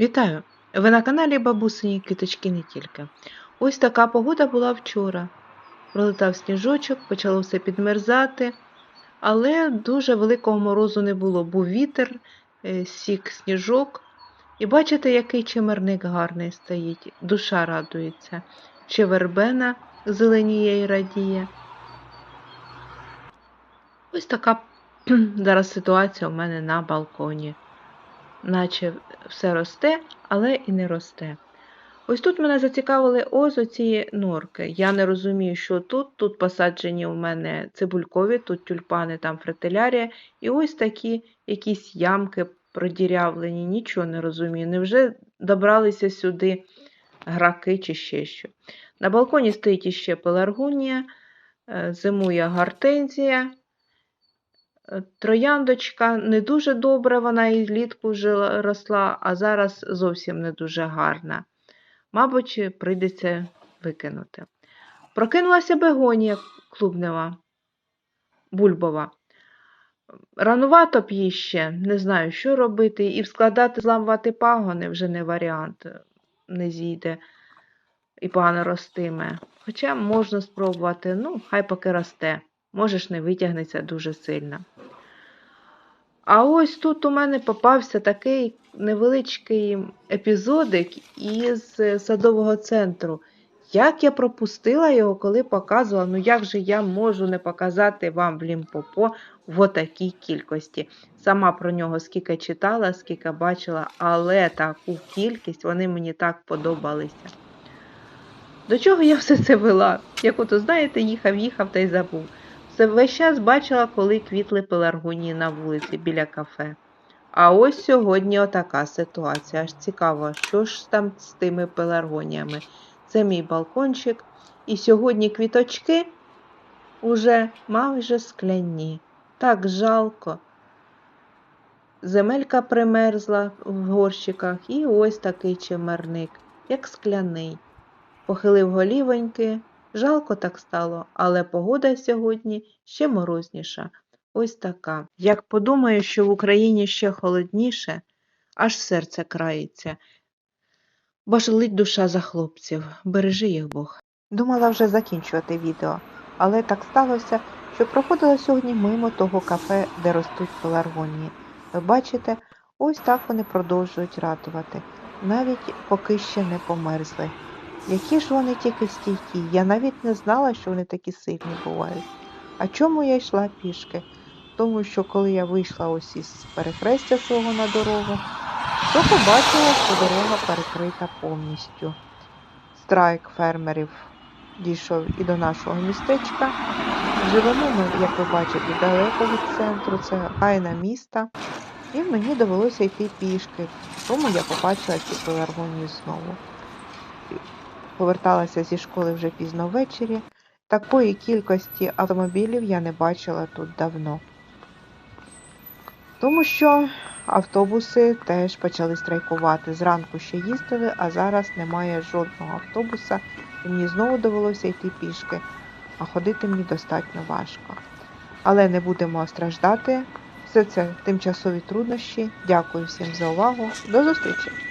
Вітаю! Ви на каналі Бабусині Квіточки не тільки. Ось така погода була вчора. Пролетав сніжочок, почало все підмерзати, але дуже великого морозу не було. Був вітер, е, сік сніжок. І бачите, який чимерник гарний стоїть. Душа радується. Чи вербена зеленіє і радіє. Ось така зараз ситуація у мене на балконі наче все росте, але і не росте. Ось тут мене зацікавили ось оці норки. Я не розумію, що тут. Тут посаджені у мене цибулькові, тут тюльпани, там фритилярія. І ось такі якісь ямки продірявлені, нічого не розумію. Невже добралися сюди граки чи ще що? На балконі стоїть іще пеларгунія, е, зимує гортензія. Е, Трояндочка не дуже добра, вона і влітку вже росла, а зараз зовсім не дуже гарна. Мабуть, прийдеться викинути. Прокинулася бегонія клубнева, бульбова. Ранувато б ще, не знаю, що робити, і складати, зламувати пагони вже не варіант, не зійде і погано ростиме. Хоча можна спробувати, ну, хай поки росте. Можеш не витягнеться дуже сильно. А ось тут у мене попався такий невеличкий епізодик із садового центру. Як я пропустила його, коли показувала, ну як же я можу не показати вам в Лімпопо в отакій кількості. Сама про нього скільки читала, скільки бачила, але таку кількість вони мені так подобалися. До чого я все це вела? Як ото, знаєте, їхав, їхав та й забув. Весь час бачила, коли квітли пеларгонії на вулиці біля кафе. А ось сьогодні отака ситуація. Аж цікаво, що ж там з тими пеларгоніями. Це мій балкончик. І сьогодні квіточки уже майже скляні. Так жалко. Земелька примерзла в горщиках, і ось такий чимерник, як скляний. Похилив голівоньки, Жалко так стало, але погода сьогодні ще морозніша. Ось така. Як подумаю, що в Україні ще холодніше, аж серце крається. Бо ж лить душа за хлопців, бережи їх Бог. Думала вже закінчувати відео, але так сталося, що проходила сьогодні мимо того кафе, де ростуть пеларгонії. Ви бачите, ось так вони продовжують радувати, навіть поки ще не померзли. Які ж вони тільки стійкі, я навіть не знала, що вони такі сильні бувають. А чому я йшла пішки? Тому що коли я вийшла ось із перехрестя свого на дорогу, то побачила, що дорога перекрита повністю. Страйк фермерів дійшов і до нашого містечка. Живемо ми, як ви бачите, далеко від центру, це гайна міста. І мені довелося йти пішки, тому я побачила ці пеларгонії знову поверталася зі школи вже пізно ввечері. Такої кількості автомобілів я не бачила тут давно. Тому що автобуси теж почали страйкувати. Зранку ще їздили, а зараз немає жодного автобуса, і мені знову довелося йти пішки, а ходити мені достатньо важко. Але не будемо страждати. Все це тимчасові труднощі. Дякую всім за увагу. До зустрічі!